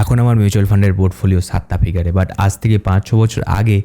এখন আমার মিউচুয়াল ফান্ডের পোর্টফোলিও সাতটা ফিগারে বাট আজ থেকে পাঁচ, ছ বছর আগে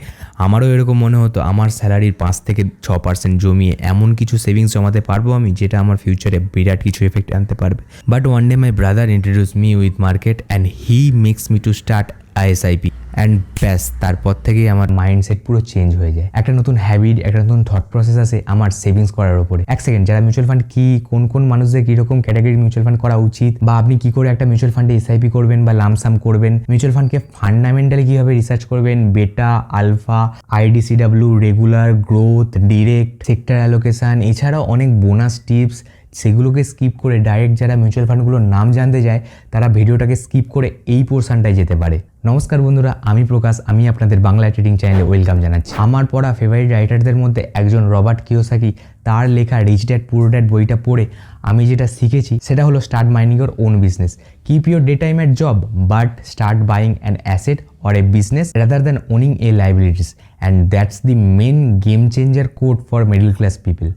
আমারও এরকম মনে হতো, আমার স্যালারির পাঁচ থেকে ছ পার্সেন্ট জমিয়ে এমন কিছু সেভিংস জমাতে পারব আমি, যেটা আমার ফিউচারে বিরাট কিছু এফেক্ট আনতে পারবে। But one day my brother introduce me with market and he makes me to start a SIP and ব্যাস, তারপর থেকেই আমার মাইন্ডসেট পুরো চেঞ্জ হয়ে যায়। একটা নতুন হ্যাবিট একটা নতুন থট প্রসেস আছে আমার সেভিংস করার উপরে। এক সেকেন্ড যারা মিউচুয়াল ফান্ড কি, কোন কোন মানুষদের কীরকম ক্যাটাগরির মিউচুয়াল ফান্ড করা উচিত, বা আপনি কি করে একটা মিউচুয়াল ফান্ডে এসআইপি করবেন বা লামসাম করবেন মিউচুয়াল ফান্ডকে ফান্ডামেন্টালি কীভাবে রিসার্চ করবেন? Beta alpha IDCW regular growth direct sector allocation এছাড়াও অনেক বোনাস টিপস সেগুলোকে স্কিপ করে ডাইরেক্ট যারা মিউচুয়াল ফান্ডগুলোর নাম জানতে যায় তারা ভিডিওটাকে স্কিপ করে এই পোর্শনটায় যেতে পারে। নমস্কার বন্ধুরা, আমি প্রকাশ, আমি আপনাদের বাংলা ট্রেডিং চ্যানেলে ওয়েলকাম জানাচ্ছি। আমার পড়া ফেভারিট রাইটারদের মধ্যে একজন রবার্ট কিওসাকি, তার লেখা রিচ ড্যাড পুরো ড্যাড বইটা পড়ে আমি যেটা শিখেছি সেটা হলো start mining your own business keep your day time at job but start buying an asset or a business rather than owning a liabilities and that's the main game changer code for middle class people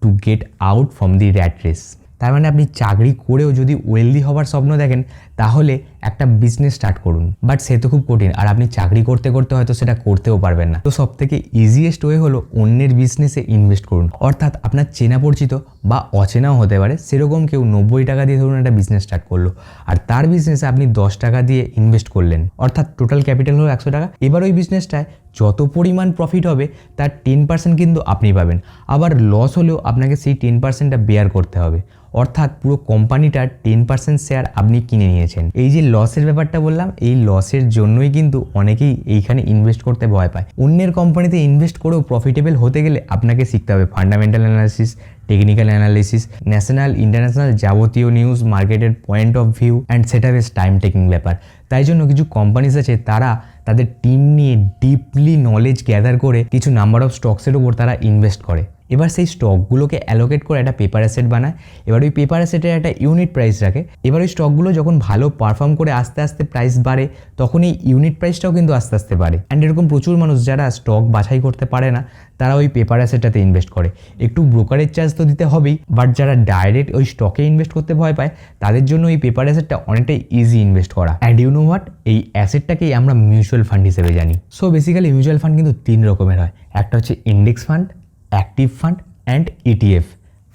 to get out from the rat race তার মানে আপনি চাকরি করেও যদি wealthy হওয়ার স্বপ্ন দেখেন, তাহলে একটা বিজনেস স্টার্ট করুন। বাট সে তো খুব কঠিন। আর আপনি চাকরি করতে করতে হয়তো সেটা করতেও পারবেন না। তো সব থেকে ইজিয়েস্ট ওয়ে হলো অন্যের বিজনেসে ইনভেস্ট করুন। অর্থাৎ আপনার চেনা পরিচিত বা অচেনাও হতে পারে। সেরকম কেউ নব্বই টাকা দিয়ে ধরুন একটা বিজনেস স্টার্ট করল। আর তার বিজনেসে আপনি দশ টাকা দিয়ে ইনভেস্ট করলেন। অর্থাৎ টোটাল ক্যাপিটাল হলো একশো টাকা। এবার ওই বিজনেসটায় যত পরিমাণ প্রফিট হবে, তার টেন পার্সেন্ট কিন্তু আপনি পাবেন। আবার লস হলেও আপনাকে সেই টেন পার্সেন্টটা বেয়ার করতে হবে। অর্থাৎ পুরো কোম্পানিটার টেন পার্সেন্ট শেয়ার আপনি কিনে নিয়েছেন। এই যে লসের ব্যাপারটা বললাম, এই লসের জন্যই কিন্তু অনেকেই এইখানে ইনভেস্ট করতে ভয় পায়। অন্যের কোম্পানিতে ইনভেস্ট করেও প্রফিটেবল হতে গেলে আপনাকে শিখতে হবে fundamental analysis technical analysis national international যাবতীয় নিউজ মার্কেটের পয়েন্ট অফ ভিউ অ্যান্ড সেটা বেশ টাইম টেকিং ব্যাপার। তাই জন্য কিছু কোম্পানিজ আছে, তারা তাদের টিম নিয়ে ডিপলি নলেজ গ্যাদার করে কিছু নাম্বার অফ স্টকসের উপর তারা ইনভেস্ট করে। এবার সেই স্টকগুলোকে অ্যালোকেট করে একটা পেপার অ্যাসেট বানায়। এবার ওই পেপার অ্যাসেটের একটা ইউনিট প্রাইস রাখে। এবার ওই স্টকগুলো যখন ভালো পারফর্ম করে আস্তে আস্তে প্রাইস বাড়ে, তখন এই ইউনিট প্রাইসটাও কিন্তু আস্তে আস্তে বাড়ে। অ্যান্ড এরকম প্রচুর মানুষ যারা স্টক বাছাই করতে পারে না, তারা ওই পেপার অ্যাসেটটাতে ইনভেস্ট করে। একটু ব্রোকারেজ চার্জ তো দিতে হবেই বাট যারা ডাইরেক্ট ওই স্টকে ইনভেস্ট করতে ভয় পায়, তাদের জন্য এই পেপার অ্যাসেটটা অনেকটাই ইজি ইনভেস্ট করা। অ্যান্ড ইউ নো হোয়াট এই অ্যাসেটটাকেই আমরা মিউচুয়াল ফান্ড হিসেবে জানি। সো বেসিক্যালি মিউচুয়াল ফান্ড কিন্তু তিন রকমের হয়। একটা হচ্ছে index fund active fund and ETF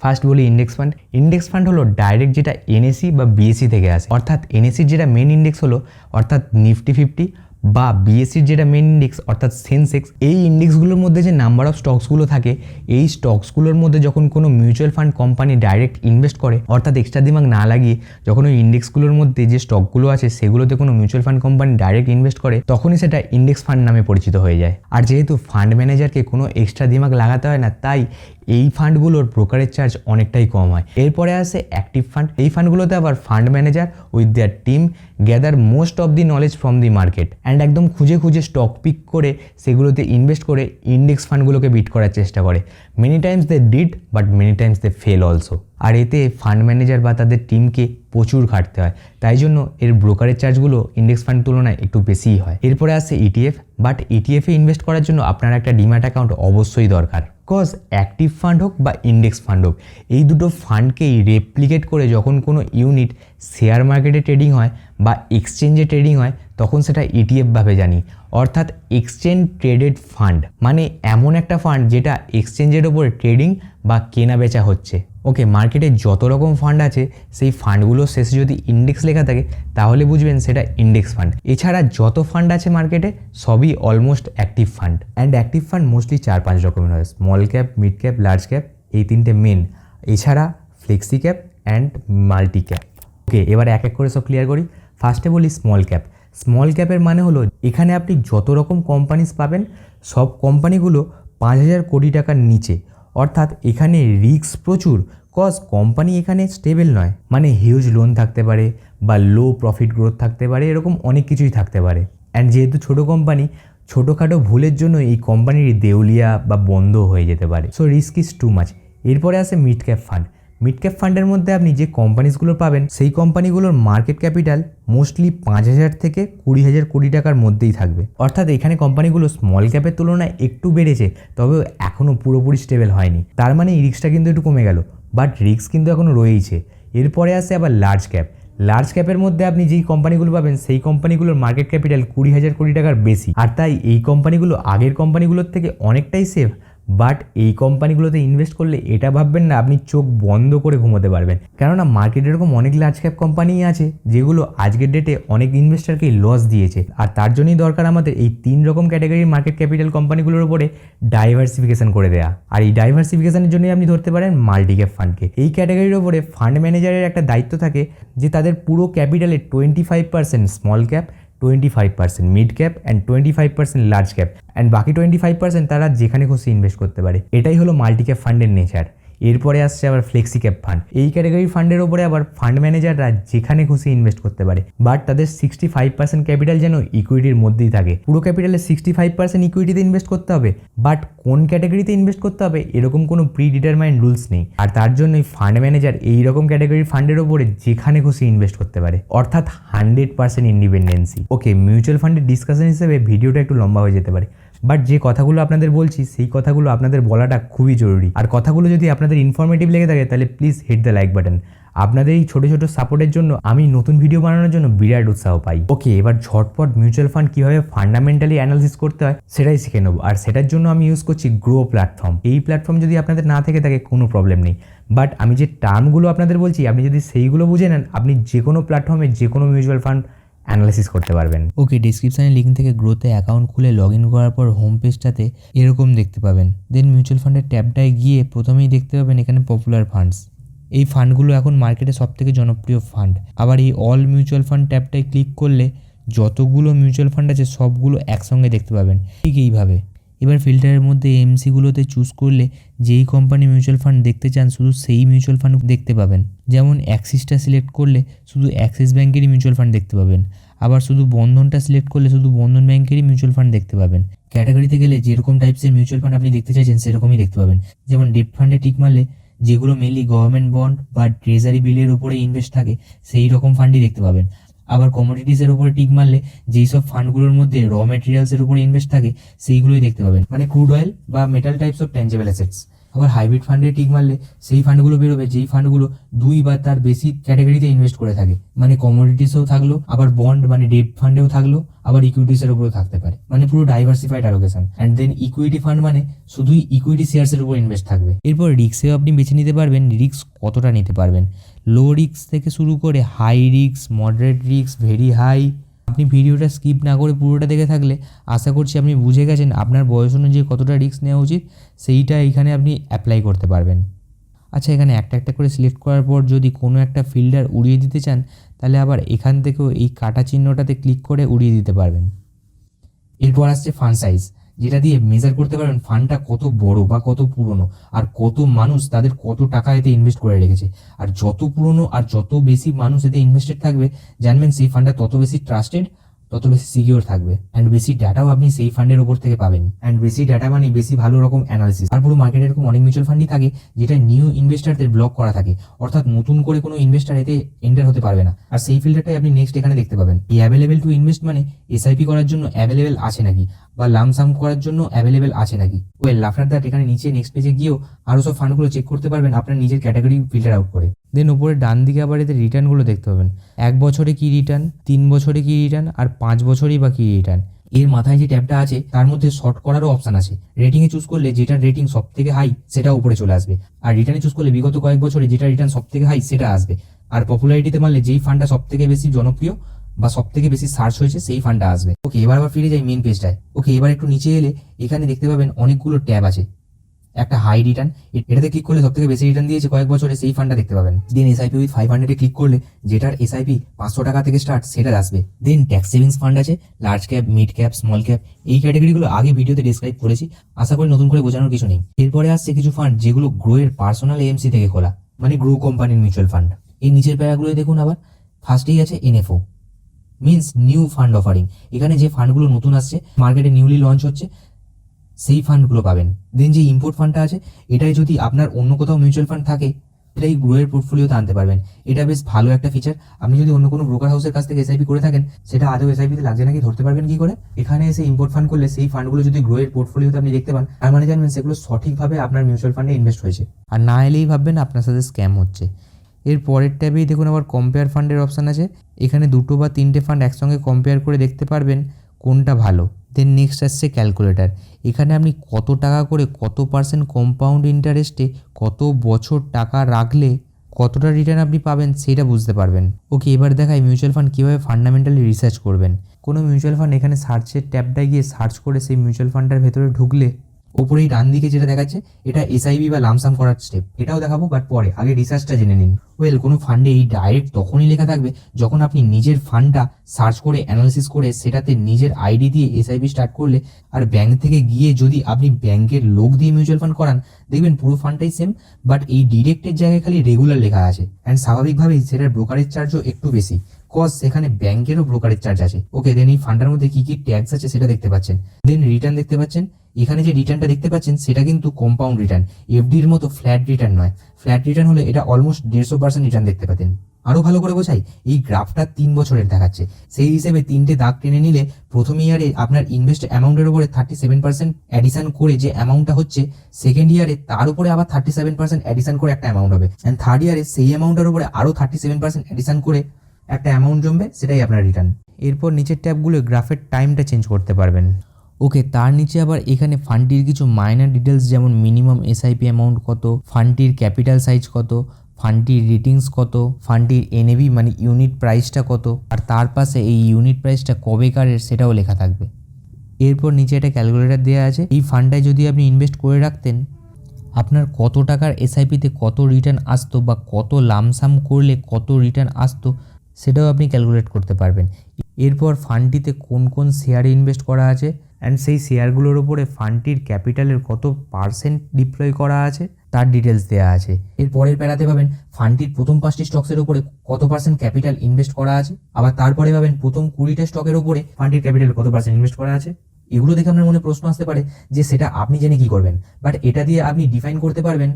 first বলি ইন্ডেক্স ফান্ড ইন্ডেক্স ফান্ড হলো ডাইরেক্ট যেটা এনএসি বা বিএসি থেকে আসে। অর্থাৎ এনএসির যেটা মেন ইন্ডেক্স হলো, অর্থাৎ নিফটি ফিফটি বা বিএসসির যেটা মেন ইন্ডেক্স অর্থাৎ সেন্সেক্স এই ইন্ডেক্সগুলোর মধ্যে যে নাম্বার অফ স্টকসগুলো থাকে, এই স্টকসগুলোর মধ্যে যখন কোনো mutual fund company direct invest করে, অর্থাৎ এক্সট্রা দিমাগ না লাগিয়ে যখন ওই ইন্ডেক্সগুলোর মধ্যে যে স্টকগুলো আছে, সেগুলোতে কোনো mutual fund company direct invest করে, তখনই সেটা ইন্ডেক্স ফান্ড নামে পরিচিত হয়ে যায়। আর যেহেতু ফান্ড ম্যানেজারকে কোনো এক্সট্রা দিমাগ লাগাতে হয় না, তাই এই ফান্ডগুলোর ব্রোকারেজ চার্জ অনেকটাই কম হয়। এরপরে আসে অ্যাক্টিভ ফান্ড এই ফান্ডগুলোতে আবার fund manager with their team gather most of the knowledge from the market and একদম খুঁজে খুঁজে স্টক পিক করে সেগুলোতে ইনভেস্ট করে ইন্ডেক্স ফান্ডগুলোকে বিট করার চেষ্টা করে। Many times they did but many times they fail also আর এতে ফান্ড ম্যানেজার বা তাদের টিমকে প্রচুর খাটতে হয়। তাই জন্য এর ব্রোকারের চার্জগুলো ইন্ডেক্স ফান্ড তুলনায় একটু বেশিই হয়। এরপরে আসে ইটিএফ বাট ইটিএফে ইনভেস্ট করার জন্য আপনার একটা ডিম্যাট অ্যাকাউন্ট অবশ্যই দরকার। কজ অ্যাক্টিভ ফান্ড হোক বা ইন্ডেক্স ফান্ড হোক, এই দুটো ফান্ডকেই রেপ্লিকেট করে যখন কোনো ইউনিট শেয়ার মার্কেটে ট্রেডিং হয় বা এক্সচেঞ্জে ট্রেডিং হয়, তখন সেটা ইটিএফভাবে জানি। অর্থাৎ এক্সচেঞ্জ ট্রেডেড ফান্ড মানে এমন একটা ফান্ড যেটা এক্সচেঞ্জের ওপরে ট্রেডিং বা কেনা বেচা হচ্ছে। ওকে মার্কেটে যত রকম ফান্ড আছে, সেই ফান্ডগুলোর শেষে যদি ইন্ডেক্স লেখা থাকে, তাহলে বুঝবেন সেটা ইন্ডেক্স ফান্ড এছাড়া যত ফান্ড আছে মার্কেটে সবই almost active fund and active fund mostly চার পাঁচ রকমের হয়। Small cap mid cap large cap এই তিনটে মেন এছাড়া flexi cap and multi cap okay এবার এক এক করে সব ক্লিয়ার করি। ফার্স্টে বলি স্মল ক্যাপ স্মল ক্যাপের মানে হলো, এখানে আপনি যত রকম কোম্পানিস পাবেন, সব কোম্পানিগুলো পাঁচ হাজার কোটি টাকার নিচে। অর্থাৎ এখানে রিস্ক প্রচুর, কজ কোম্পানি এখানে স্টেবল নয়। মানে হিউজ লোন থাকতে পারে বা লো প্রফিট গ্রোথ থাকতে পারে, এরকম অনেক কিছুই থাকতে পারে। অ্যান্ড যেহেতু ছোটো কোম্পানি, ছোটোখাটো ভুলের জন্য এই কোম্পানির দেউলিয়া বা বন্ধ হয়ে যেতে পারে। So risk is too much এরপরে আসে mid cap fund mid cap ফান্ডের মধ্যে আপনি যে কোম্পানিসগুলো পাবেন, সেই কোম্পানিগুলোর মার্কেট ক্যাপিটাল মোস্টলি পাঁচ হাজার থেকে কুড়ি হাজার কোটি টাকার মধ্যেই থাকবে। অর্থাৎ এখানে কোম্পানিগুলো স্মল ক্যাপের তুলনায় একটু বেড়েছে, তবে এখনও পুরোপুরি স্টেবল হয়নি। তার মানে রিস্কটা কিন্তু একটু কমে গেল বাট রিস্ক কিন্তু এখনও রয়েইছে। এরপরে আসে আবার লার্জ ক্যাপ লার্জ ক্যাপের মধ্যে আপনি যেই কোম্পানিগুলো পাবেন, সেই কোম্পানিগুলোর মার্কেট ক্যাপিটাল কুড়ি হাজার কোটি টাকার বেশি। আর তাই এই কোম্পানিগুলো আগের কোম্পানিগুলোর থেকে অনেকটাই সেফ বাট এই কোম্পানিগুলোতে ইনভেস্ট করলে এটা ভাববেন না, আপনি চোখ বন্ধ করে ঘুমোতে পারবেন। কেননা মার্কেটে এরকম অনেক লার্জ ক্যাপ কোম্পানি আছে, যেগুলো আজকের ডেটে অনেক ইনভেস্টারকে লস দিয়েছে। আর তার জন্যই দরকার আমাদের এই তিন রকম ক্যাটাগরির মার্কেট ক্যাপিটাল কোম্পানিগুলোর উপরে ডাইভার্সিফিকেশন করে দেওয়া আর এই ডাইভার্সিফিকেশনের জন্যই আপনি ধরতে পারেন মাল্টি ক্যাপ ফান্ডকে এই ক্যাটাগরির উপরে ফান্ড ম্যানেজারের একটা দায়িত্ব থাকে যে তাদের পুরো ক্যাপিটালে twenty five percent small cap twenty five percent mid cap and twenty five percent large cap and বাকি টোয়েন্টি ফাইভ পার্সেন্ট তারা যেখানে খুশি ইনভেস্ট করতে পারে। এটাই হলো মাল্টি ক্যাপ ফান্ডের নেচার এরপরে আসছে আবার ফ্লেক্সি ক্যাপ ফান্ড এই ক্যাটাগরি ফান্ডের ওপরে আবার ফান্ড ম্যানেজাররা যেখানে খুশি ইনভেস্ট করতে পারে। বাট তাদের সিক্সটি ফাইভ পার্সেন্ট ক্যাপিটাল যেন ইকুইটির মধ্যেই থাকে। পুরো ক্যাপিটালে সিক্সটি ফাইভ পার্সেন্ট ইকুইটিতে ইনভেস্ট করতে হবে। বাট কোন ক্যাটাগরিতে ইনভেস্ট করতে হবে এরকম কোনো প্রি ডিটারমাইন্ড রুলস নেই। আর তার জন্যই ফান্ড ম্যানেজার এই রকম ক্যাটাগরি ফান্ডের ওপরে যেখানে খুশি ইনভেস্ট করতে পারে। অর্থাৎ hundred percent independency okay mutual ফান্ডের ডিসকাশন হিসেবে ভিডিওটা একটু লম্বা হয়ে যেতে পারে। বাট যে কথাগুলো আপনাদের বলছি, সেই কথাগুলো আপনাদের বলাটা খুবই জরুরি। আর কথাগুলো যদি আপনাদের ইনফরমেটিভ লেগে থাকে, তাহলে please hit the like button আপনাদের এই ছোটো ছোটো সাপোর্টের জন্য আমি নতুন ভিডিও বানানোর জন্য বিরাট উৎসাহ পাই। ওকে এবার ঝটপট মিউচুয়াল ফান্ড কীভাবে ফান্ডামেন্টালি অ্যানালিসিস করতে হয়, সেটাই শিখে নেব। আর সেটার জন্য আমি ইউজ করছি গ্রো প্ল্যাটফর্ম এই প্ল্যাটফর্ম যদি আপনাদের না থেকে থাকে, কোনো প্রবলেম নেই। বাট আমি যে টার্মগুলো আপনাদের বলছি, আপনি যদি সেইগুলো বুঝে নেন, আপনি যে কোনো প্ল্যাটফর্মে যে কোনো মিউচুয়াল ফান্ড অ্যানালাইসিস করতে পারবেন। ওকে ডিসক্রিপশানে লিঙ্ক থেকে গ্রোথে অ্যাকাউন্ট খুলে লগ ইন করার পর হোম পেজটাতে এরকম দেখতে পাবেন। দেন মিউচুয়াল ফান্ডের ট্যাবটায় গিয়ে প্রথমেই দেখতে পাবেন এখানে পপুলার ফান্ডস এই ফান্ডগুলো এখন মার্কেটে সব থেকে জনপ্রিয় ফান্ড আবার এই অল মিউচুয়াল ফান্ড ট্যাবটায় ক্লিক করলে যতগুলো মিউচুয়াল ফান্ড আছে সবগুলো একসঙ্গে দেখতে পাবেন। ঠিক এইভাবে। এবার ফিল্টারের মধ্যে এমসিগুলোতে চুজ করলে যেই কোম্পানি মিউচুয়াল ফান্ড দেখতে চান, শুধু সেই মিউচুয়াল ফান্ড দেখতে পাবেন। যেমন অ্যাক্সিসটা সিলেক্ট করলে শুধু অ্যাক্সিস ব্যাঙ্কেরই মিউচুয়াল ফান্ড দেখতে পাবেন। আবার শুধু বন্ধনটা সিলেক্ট করলে শুধু বন্ধন ব্যাঙ্কেরই মিউচুয়াল ফান্ড দেখতে পাবেন। ক্যাটাগরিতে গেলে যেরকম টাইপসের মিউচুয়াল ফান্ড আপনি দেখতে চাইছেন, সেরকমই দেখতে পাবেন। যেমন ডেট ফান্ডে টিক মারলে যেগুলো মেনলি গভর্নমেন্ট বন্ড বা ট্রেজারি বিলের উপরে ইনভেস্ট থাকে, সেই রকম ফান্ডই দেখতে পাবেন। আবার কমোডিটিসের উপরে টিক মারলে যেই সব ফান্ডগুলোর মধ্যে র মেটেরিয়ালসের উপরে ইনভেস্ট থাকে, সেইগুলোই দেখতে পাবেন। মানে ক্রুড অয়েল বা metal types of tangible assets আবার হাইব্রিড ফান্ডে টিক মারলে সেই ফান্ডগুলো বেরোবে, যেই ফান্ডগুলো দুই বা তার বেশি ক্যাটাগরিতে ইনভেস্ট করে থাকে। মানে কমোডিটিসেও থাকল, আবার বন্ড মানে ডেট ফান্ডেও থাকল, আবার ইকুইটিসের উপরেও থাকতে পারে। মানে পুরো diversified allocation and then equity fund মানে শুধুই ইকুইটি শেয়ারসের উপর ইনভেস্ট থাকবে। এরপর রিক্সেও আপনি বেছে নিতে পারবেন। রিক্স কতটা নিতে পারবেন? লো রিক্স থেকে শুরু করে হাই রিক্স মডারেট রিক্স ভেরি হাই আপনি ভিডিওটা স্কিপ না করে পুরোটা দেখে থাকলে আশা করছি আপনি বুঝে গেছেন আপনার বয়স অনুযায়ী কতটা রিস্ক নেওয়া উচিত, সেইটা এখানে আপনি অ্যাপ্লাই করতে পারবেন। আচ্ছা এখানে একটা একটা করে সিলেক্ট করার পর যদি কোনো একটা ফিল্টার উড়িয়ে দিতে চান, তাহলে আবার এখান থেকেও এই কাটা চিহ্নটাতে ক্লিক করে উড়িয়ে দিতে পারবেন। এরপর আসছে ফান্ড সাইজ যেটা দিয়ে মেজার করতে পারবেন ফান্ডটা কত বড় বা কত পুরনো আর কত মানুষ তাদের কত টাকা এতে ইনভেস্ট করে রেখেছে। আর যত পুরনো আর যত বেশি মানুষ এতে ইনভেস্টেড থাকবে, জানবেন সেই ফান্ডটা তত বেশি ট্রাস্টেড তত বেশি সিকিউর থাকবে। অ্যান্ড বেশি ডাটাও আপনি সেই ফান্ডের ওপর থেকে পাবেন। অ্যান্ড বেশি ডাটা মানে বেশি ভালো রকম অ্যানালিসিস আর পুরো মার্কেটে এরকম অনেক মিউচুয়াল ফান্ডই থাকে যেটা নিউ ইনভেস্টারদের ব্লক করা থাকে। অর্থাৎ নতুন করে কোনো ইনভেস্টার এতে এন্টার হতে পারবে না। আর সেই ফিল্টারটাই আপনি নেক্সট এখানে দেখতে পাবেন। এই অ্যাভেলেবেল টু ইনভেস্ট মানে এসআইপি করার জন্য অ্যাভেলেবেল আছে নাকি? বা লামসাম করার জন্য অ্যাভেলেবেল আছে নাকি? ওয়েল আফটার দ্যাট এখানে নিচে নেক্সট পেজে গিয়েও আরও সব ফান্ডগুলো চেক করতে পারবেন, আপনার নিজের ক্যাটাগরি ফিল্টার আউট করে। দেন উপরে ডান দিকে আবার এতে রিটার্নগুলো দেখতে পাবেন। এক বছরে কি রিটার্ন তিন বছরে কি রিটার্ন আর পাঁচ বছরেই বা কি রিটার্ন এর মাথায় যে ট্যাবটা আছে, তার মধ্যে শর্ট করারও অপশন আছে। রেটিংয়ে চুজ করলে যেটার রেটিং সব থেকে হাই সেটা উপরে চলে আসবে। আর রিটার্নে চুজ করলে বিগত কয়েক বছরে যেটা রিটার্ন সব থেকে হাই সেটা আসবে। আর পপুলারিটিতে মানলে যেই ফান্ডটা সব থেকে বেশি জনপ্রিয় বা সব থেকে বেশি সার্চ হয়েছে সেই ফান্ডটা আসবে। ওকে, এবার আবার ফিরে যাই মেন পেজটায় ওকে, এবার একটু নিচে এলে এখানে দেখতে পাবেন অনেকগুলো ট্যাব আছে। একটা হাই রিটার্ন এটাতে ক্লিক করলে সব থেকে বেশি রিটার্ন দিয়েছে কয়েক বছরে সেই ফান্ডটা দেখতে পাবেন। দেন এসআইপি উইথ ফাইভ হান্ড্রেডে ক্লিক করলে যেটার এসআইপি পাঁচশো টাকা থেকে স্টার্ট সেটা আসবে। দেন ট্যাক্স সেভিংস ফান্ড আছে large cap mid cap small cap এই ক্যাটাগরিগুলো আগে ভিডিওতে ডিসক্রাইব করেছি। আশা করি নতুন করে বোঝানোর কিছু নেই। এরপরে আসছে কিছু ফান্ড যেগুলো গ্রো এর পার্সোনাল এএমসি থেকে খোলা মানে গ্রো কোম্পানির মিউচুয়াল ফান্ড এই নিচের প্যারাগুলো দেখুন আবার ফার্স্টেই আছে NFO means new fund offering এখানে যে ফান্ডগুলো নতুন আসছে মার্কেটে নিউলি লঞ্চ হচ্ছে, সেই ফান্ডগুলো পাবেন। দেন যে ইম্পোর্ট ফান্ডটা আছে এটাই যদি আপনার অন্য কোথাও মিউচুয়াল ফান্ড থাকে, এটাই গ্রোয়ের পোর্টফোলিওতে আনতে পারবেন। এটা বেশ ভালো একটা ফিচার আপনি যদি অন্য কোনো ব্রোকার হাউসের কাছ থেকে এসআইপি করে থাকেন, সেটা আদৌ এসআইপিতে লাগছে নাকি, ধরতে পারবেন কি করে? এখানে এসে ইম্পোর্ট ফান্ড করলে সেই ফান্ডগুলো যদি গ্রোয়ের পোর্টফোলিওতে আপনি দেখতে পান, তার মানে জানবেন সেগুলো সঠিকভাবে আপনার মিউচুয়াল ফান্ডে ইনভেস্ট হয়েছে। আর না এলেই ভাববেন আপনার সাথে স্ক্যাম হচ্ছে। এর পরের ট্যাবেই দেখুন আবার কম্পেয়ার ফান্ডের অপশান আছে। এখানে দুটো বা তিনটে ফান্ড একসঙ্গে কম্পেয়ার করে দেখতে পারবেন কোনটা ভালো। দেন নেক্সট আসছে ক্যালকুলেটার এখানে আপনি কত টাকা করে কত পার্সেন্ট কম্পাউন্ড ইন্টারেস্টে কত বছর টাকা রাখলে কতটা রিটার্ন আপনি পাবেন সেটা বুঝতে পারবেন। ওকে এবার দেখাই মিউচুয়াল ফান্ড কীভাবে ফান্ডামেন্টালি রিসার্চ করবেন। কোনো মিউচুয়াল ফান্ড এখানে সার্চের ট্যাবটায় গিয়ে সার্চ করে সেই মিউচুয়াল ফান্ডটার ভেতরে ঢুকলে ওপরেই ডান দিকে যেটা দেখাচ্ছে, এটা এসআইবি বা লামসাম করার স্টেপ এটাও দেখাবো বাট পরে, আগে রিসার্চটা জেনে নিন। ওয়েল কোনো ফান্ডে এই ডাইরেক্ট তখনই লেখা থাকবে যখন আপনি নিজের ফান্ডটা সার্চ করে অ্যানালিসিস করে, সেটাতে নিজের আইডি দিয়ে এসআইবি স্টার্ট করলে, আর ব্যাংক থেকে গিয়ে যদি আপনি ব্যাংকের লোক দিয়ে মিউচুয়াল ফান্ড করান, দেখবেন পুরো ফান্ডটাই সেম বাট এই ডিরেক্টের জায়গায় খালি রেগুলার লেখা আছে। অ্যান্ড স্বাভাবিকভাবেই সেটার ব্রোকারেজ চার্জও একটু বেশি। কজ সেখানে ব্যাংকেরও ব্রোকারেজ চার্জ আছে। ওকে দেন এই ফান্ডের মধ্যে কি কি ট্যাক্স আছে সেটা দেখতে পাচ্ছেন। দেন রিটার্ন দেখতে পাচ্ছেন। এখানে যে রিটার্নটা দেখতে পাচ্ছেন, সেটা কিন্তু কম্পাউন্ড রিটার্ন এফডির মতো ফ্ল্যাট রিটার্ন নয়। ফ্ল্যাট রিটার্ন হলে এটা অলমোস্ট দেড়শো পার্সেন্ট রিটার্ন দেখতে পেতেন। আরও ভালো করে বোঝাই, এই গ্রাফটা তিন বছরের দেখাচ্ছে। সেই হিসেবে তিনটে দাগ টেনে নিলে প্রথম ইয়ারে আপনার ইনভেস্ট অ্যামাউন্টের উপরে থার্টি সেভেন পার্সেন্ট অ্যাডিশন করে যে অ্যামাউন্টটা হচ্ছে সেকেন্ড ইয়ারে তার উপরে আবার থার্টি সেভেন পার্সেন্ট অ্যাডিশন করে একটা অ্যামাউন্ট হবে। অ্যান্ড থার্ড ইয়ারে সেই অ্যামাউন্টের উপরে আরও থার্টি সেভেন পার্সেন্ট অ্যাডিশন করে একটা অ্যামাউন্ট জমবে, সেটাই আপনার রিটার্ন এরপর নিচের ট্যাবগুলো গ্রাফের টাইমটা চেঞ্জ করতে পারবেন। ওকে তার নিচে আবার এখানে ফান্ডটির কিছু মাইনার ডিটেলস যেমন মিনিমাম এসআইপি অ্যামাউন্ট কত ফান্ডটির ক্যাপিটাল সাইজ কত ফান্ডটির রেটিংস কত ফান্ডটির এনএবি মানে ইউনিট প্রাইসটা কত, আর তার পাশে এই ইউনিট প্রাইসটা কবেকারের সেটাও লেখা থাকবে। এরপর নিচে একটা ক্যালকুলেটর দেওয়া আছে, এই ফান্ডটায় যদি আপনি ইনভেস্ট করে রাখতেন, আপনার কত টাকার এসআইপিতে কত রিটার্ন আসতো বা কত লামসাম করলে কত রিটার্ন আসতো সেটাও আপনি ক্যালকুলেট করতে পারবেন। এরপর ফান্ডটিতে কোন কোন শেয়ারে ইনভেস্ট করা আছে? অ্যান্ড সেই শেয়ারগুলোর ওপরে ফান্ডটির ক্যাপিটালের কত পার্সেন্ট ডিপ্লয় করা আছে? তার ডিটেলস দেওয়া আছে। এর পরের প্যারাতে পাবেন ফান্ডটির প্রথম পাঁচটি স্টকসের উপরে কত পার্সেন্ট ক্যাপিটাল ইনভেস্ট করা আছে? আবার তারপরে পাবেন প্রথম কুড়িটা স্টকের উপরে ফান্ডটির ক্যাপিটাল কত পার্সেন্ট ইনভেস্ট করা আছে? এগুলো দেখে আপনার মনে প্রশ্ন আসতে পারে যে সেটা আপনি জেনে কি করবেন? বাট এটা দিয়ে আপনি ডিফাইন করতে পারবেন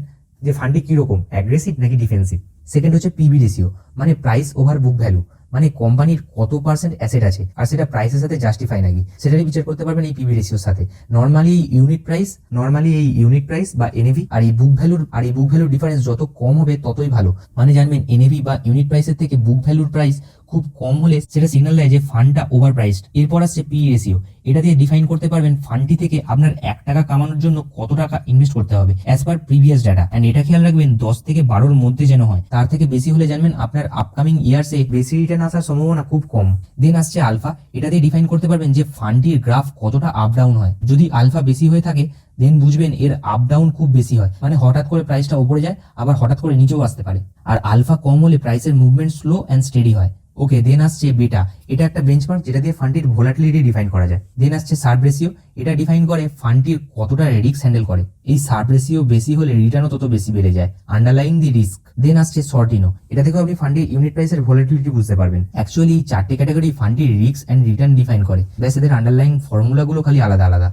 যে ফান্ডে কীরকম? অ্যাগ্রেসিভ নাকি ডিফেন্সিভ সেকেন্ড হচ্ছে পিবি রেশিও মানে প্রাইস ওভার বুক ভ্যালু মানে কোম্পানির কত পার্সেন্ট অ্যাসেট আছে, আর সেটা প্রাইসের সাথে জাস্টিফাই নাকি? সেটাই বিচার করতে পারবেন এই পিবি রেশিওর সাথে। নর্মালি ইউনিট প্রাইস নর্মালি এই ইউনিট প্রাইস বা এনএভি আর এই বুক ভ্যালুর আর এই বুক ভ্যালুর ডিফারেন্স যত কম হবে ততই ভালো। মানে জানবেন এনএভি বা ইউনিট প্রাইসের থেকে বুক ভ্যালুর প্রাইস খুব কম হলে সেটা সিগন্যাল দেয় যে ফান্ডটা ওভার প্রাইসড এরপর আসছে পি রেশিও এটা দিয়ে ডিফাইন করতে পারবেন ফান্ডটি থেকে আপনার এক টাকা কামানোর জন্য কত টাকা ইনভেস্ট করতে হবে as per previous data and এটা খেয়াল রাখবেন, দশ থেকে বারোর মধ্যে যেন হয়। তার থেকে বেশি হলে জানবেন আপনার আপকামিং ইয়ার্সে বেশি রিটার্ন আসার সম্ভাবনা খুব কম। দেন আসছে আলফা এটা দিয়ে ডিফাইন করতে পারবেন যে ফান্ডটির গ্রাফ কতটা আপ ডাউন হয়। যদি আলফা বেশি হয়ে থাকে দেন বুঝবেন এর আপ ডাউন খুব বেশি হয়। মানে হঠাৎ করে প্রাইসটা উপরে যায়, আবার হঠাৎ করে নিচেও আসতে পারে। আর আলফা কম হলে প্রাইসের মুভমেন্ট স্লো অ্যান্ড স্টেডি হয়। ওকে দেন আসছে বেটা এটা একটা বেঞ্চমার্ক যেটা দিয়ে ফান্ডটির ভোলাটিলিটি ডিফাইন করা যায়। দেন আসছে সার্ভ রেশিও এটা ডিফাইন করে ফান্ডটির কতটা রিস্ক হ্যান্ডেল করে। এই সার্ভ রেশিও বেশি হলে রিটার্নও তত বেশি বেড়ে যায়। আন্ডারলাইং দি রিস্ক দেন আসছে শর্টিনো এটা থেকেও আপনি ফান্ডের ইউনিট প্রাইসের ভোলাটিলিটি বুঝতে পারবেন। অ্যাকচুয়ালি চারটে ক্যাটাগরি ফান্ডটির রিস্ক অ্যান্ড রিটার্ন ডিফাইন করে। ব্যাস এদের আন্ডারলাইং ফর্মুলাগুলো খালি আলাদা আলাদা।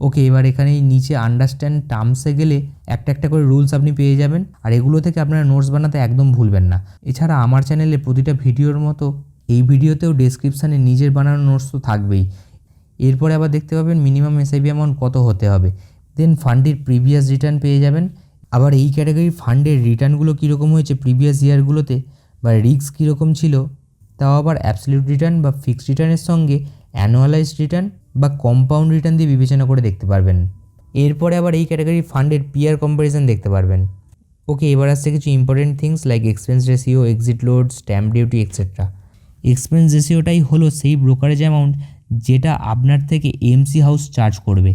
ওকে, এবার এখানে নিচে আন্ডারস্ট্যান্ড টার্মসে গেলে একটা একটা করে রুলস আপনি পেয়ে যাবেন। আর এগুলো থেকে আপনারা নোটস বানাতে একদম ভুলবেন না। এছাড়া আমার চ্যানেলে প্রতিটা ভিডিওর মতো এই ভিডিওতেও ডেসক্রিপশানে নিজের বানানো নোটস তো থাকবেই। এরপরে আবার দেখতে পাবেন মিনিমাম এসআইপি অ্যামাউন্ট কত হতে হবে। দেন ফান্ডের প্রিভিয়াস রিটার্ন পেয়ে যাবেন। আবার এই ক্যাটাগরির ফান্ডের রিটার্নগুলো কীরকম হয়েছে প্রিভিয়াস ইয়ারগুলোতে বা রিস্ক কীরকম ছিল, তাও আবার অ্যাবসলিউট রিটার্ন বা ফিক্সড রিটার্নের সঙ্গে অ্যানুয়ালাইজড রিটার্ন বা কম্পাউন্ড রিটার্ন দিয়ে বিবেচনা করে দেখতে পারবেন। এরপরে আবার এই ক্যাটাগরির ফান্ডের পিয়ার কম্পারিজন দেখতে পারবেন। ওকে এবার আসছে কিছু important things like expense ratio exit load stamp duty etcetera expense রেশিওটাই হলো সেই ব্রোকারেজ অ্যামাউন্ট যেটা আপনার থেকে এমসি হাউস চার্জ করবে।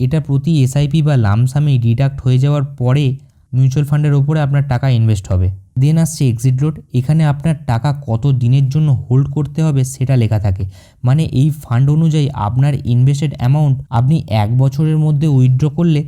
এটা প্রতি এসআইপি বা লামসামে ডিডাক্ট হয়ে যাওয়ার পরে মিউচুয়াল ফান্ডের ওপরে আপনার টাকা ইনভেস্ট হবে। দেন আসছে এক্সিট লোড এখানে আপনার টাকা কত দিনের জন্য হোল্ড করতে হবে সেটা লেখা থাকে। মানে এই ফান্ড অনুযায়ী আপনার ইনভেস্টেড অ্যামাউন্ট আপনি এক বছরের মধ্যে উইথড্র করলে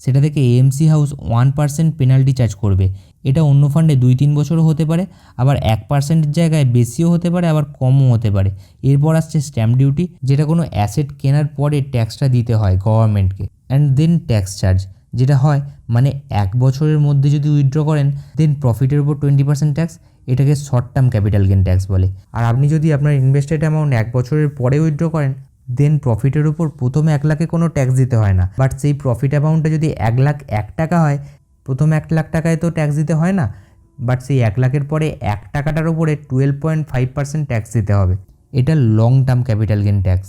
সেটা থেকে AMC house one percent penalty charge করবে। এটা অন্য ফান্ডে দুই তিন বছরও হতে পারে, আবার এক পার্সেন্টের জায়গায় বেশিও হতে পারে, আবার কমও হতে পারে। এরপর আসছে স্ট্যাম্প ডিউটি যেটা কোনো অ্যাসেট কেনার পরে ট্যাক্সটা দিতে হয় গভর্নমেন্টকে অ্যান্ড দেন ট্যাক্স চার্জ যেটা হয় মানে এক বছরের মধ্যে যদি উইথড্র করেন দেন প্রফিটের উপর টোয়েন্টি পার্সেন্ট ট্যাক্স এটাকে short term capital gain tax বলে। আর আপনি যদি আপনার ইনভেস্টেড অ্যামাউন্ট এক বছরের পরে উইথড্র করেন দেন প্রফিটের উপর প্রথমে এক লাখে কোনো ট্যাক্স দিতে হয় না। বাট সেই প্রফিট অ্যামাউন্টটা যদি এক লাখ এক টাকা হয়, প্রথম এক লাখ টাকায় তো ট্যাক্স দিতে হয় না। বাট সেই এক লাখের পরে এক টাকাটার উপরে twelve point five percent tax দিতে হবে। এটা long term capital gain tax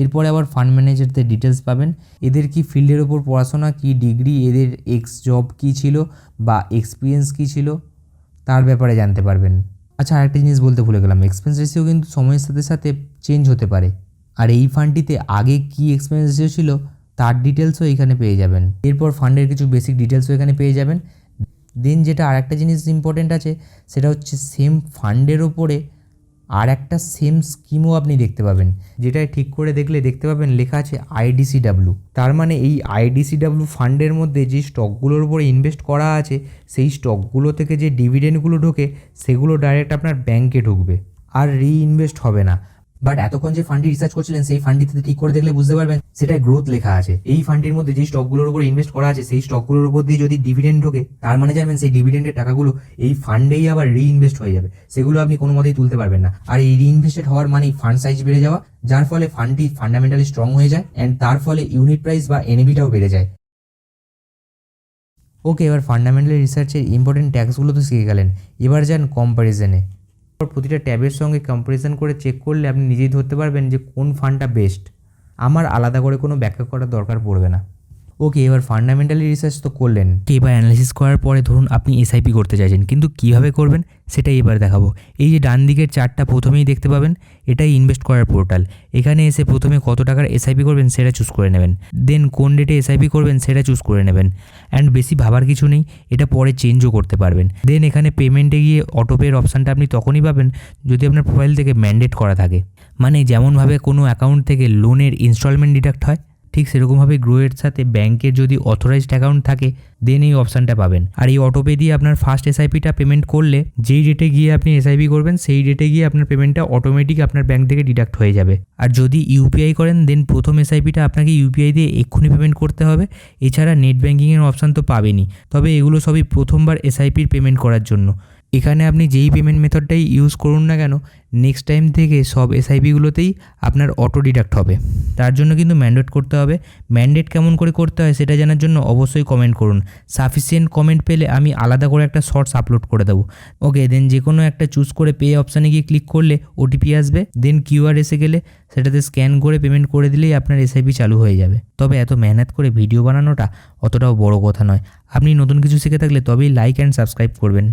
এরপরে আবার ফান্ড ম্যানেজারদের ডিটেলস পাবেন। এদের কি ফিল্ডের ওপর পড়াশোনা, কি ডিগ্রি এদের এক্স জব কী ছিল বা এক্সপিরিয়েন্স কী ছিল, তার ব্যাপারে জানতে পারবেন। আচ্ছা আরেকটা জিনিস বলতে ভুলে গেলাম। এক্সপেন্স রেশিও কিন্তু সময়ের সাথে সাথে চেঞ্জ হতে পারে। আর এই ফান্ডটিতে আগে কি এক্সপেন্স রেশিও ছিল, তার ডিটেলসও এখানে পেয়ে যাবেন। এরপর ফান্ডের কিছু বেসিক ডিটেলসও এখানে পেয়ে যাবেন। দেন যেটা আরেকটা জিনিস ইম্পর্টেন্ট আছে, সেটা হচ্ছে সেম ফান্ডের ওপরে আর একটা সেম স্কিমও আপনি দেখতে পাবেন। যেটা ঠিক করে দেখলে দেখতে পাবেন লেখা আছে আইডিসিডাব্লু তার মানে এই আইডিসিডাব্লু ফান্ডের মধ্যে যে স্টকগুলোর উপরে ইনভেস্ট করা আছে, সেই স্টকগুলো থেকে যে ডিভিডেন্ডগুলো ঢোকে, সেগুলো ডাইরেক্ট আপনার ব্যাংকে ঢুকবে। আর রিইনভেস্ট হবে না। বাট এতক্ষণ যে ফান্ডটি রিসার্চ করছিলেন, সেই ফান্ডটিতে ঠিক করে দেখলে বুঝতে পারবেন সেটা গ্রোথ লেখা আছে। এই ফান্ডের মধ্যে যে স্টকগুলোর উপর ইনভেস্ট করা আছে, সেই স্টকগুলোর উপর দিয়ে যদি ডিভিডেন্ড ঢোকে, তার মানে জানবেন সেই ডিভিডেন্ডের টাকাগুলো এই ফান্ডেই আবার রিইনভেস্ট হয়ে যাবে। সেগুলো আপনি কোনো মতেই তুলতে পারবেন না। আর এই রিইনভেস্টেড হওয়ার মানেই ফান্ড সাইজ বেড়ে যাওয়া, যার ফলে ফান্ডটি ফান্ডামেন্টালি স্ট্রং হয়ে যায় অ্যান্ড তার ফলে ইউনিট প্রাইস বা এনএবিটাও বেড়ে যায়। ওকে এবার ফান্ডামেন্টাল রিসার্চের ইম্পর্টেন্ট ট্যাক্সগুলো তো শিখে গেলেন। এবার যান কম্প্যারিজনে প্রতিটা ট্যাবের সঙ্গে কম্পারিজন করে চেক করলে আপনি নিজেই ধরতে পারবেন যে কোন ফান্ডটা বেস্ট আমার আলাদা করে কোনো ব্যাখ্যা করার দরকার পড়বে না। ওকে এবার ফান্ডামেন্টালি রিসার্চ তো করলেন। এবার অ্যানালিসিস করার পরে ধরুন আপনি এসআইপি করতে চাইছেন, কিন্তু কীভাবে করবেন সেটাই এবার দেখাবো। এই যে ডান দিকের চারটা প্রথমেই দেখতে পাবেন, এটাই ইনভেস্ট করার পোর্টাল এখানে এসে প্রথমে কত টাকার এসআইপি করবেন সেটা চুজ করে নেবেন। দেন কোন ডেটে এসআইপি করবেন সেটা চুজ করে নেবেন। অ্যান্ড বেশি ভাবার কিছু নেই, এটা পরে চেঞ্জও করতে পারবেন। দেন এখানে পেমেন্টে গিয়ে অটোপের অপশানটা আপনি তখনই পাবেন, যদি আপনার প্রোফাইল থেকে ম্যান্ডেট করা থাকে। মানে যেমনভাবে কোনো অ্যাকাউন্ট থেকে লোনের ইনস্টলমেন্ট ডিডাক্ট হয় ঠিক সেরকমভাবে গ্রোয়ের সাথে ব্যাংকের যদি অথরাইজড অ্যাকাউন্ট থাকে দেন এই অপশানটা পাবেন। আর এই অটোপে দিয়ে আপনার ফার্স্ট এসআইপিটা পেমেন্ট করলে, যেই ডেটে গিয়ে আপনি এসআইপি করবেন, সেই ডেটে গিয়ে আপনার পেমেন্টটা অটোমেটিক আপনার ব্যাংক থেকে ডিডাক্ট হয়ে যাবে। আর যদি ইউপিআই করেন দেন প্রথম এসআইপিটা আপনাকে ইউপিআই দিয়ে এক্ষুনি পেমেন্ট করতে হবে। এছাড়া নেট ব্যাঙ্কিংয়ের অপশান তো পাবেনই। তবে এগুলো সবই প্রথমবার এসআইপির পেমেন্ট করার জন্য। এখানে আপনি যেই পেমেন্ট মেথডটাই ইউজ করুন না কেন নেক্সট টাইম থেকে সব এসআইপিগুলোতেই আপনার অটো ডিডাক্ট হবে। তার জন্য কিন্তু ম্যান্ডেট করতে হবে। ম্যান্ডেট কেমন করে করতে হয় সেটা জানার জন্য অবশ্যই কমেন্ট করুন। সাফিসিয়েন্ট কমেন্ট পেলে আমি আলাদা করে একটা শর্টস আপলোড করে দেবো। ওকে দেন যে কোনো একটা চুজ করে পে অপশানে গিয়ে ক্লিক করলে ওটিপি আসবে। দেন কিউআর এসে গেলে সেটাতে স্ক্যান করে পেমেন্ট করে দিলেই আপনার এসআইপি চালু হয়ে যাবে। তবে এত মেহনত করে ভিডিও বানানোটা অতটাও বড় কথা নয়। আপনি নতুন কিছু শিখে থাকলে তবেই লাইক অ্যান্ড সাবস্ক্রাইব করবেন।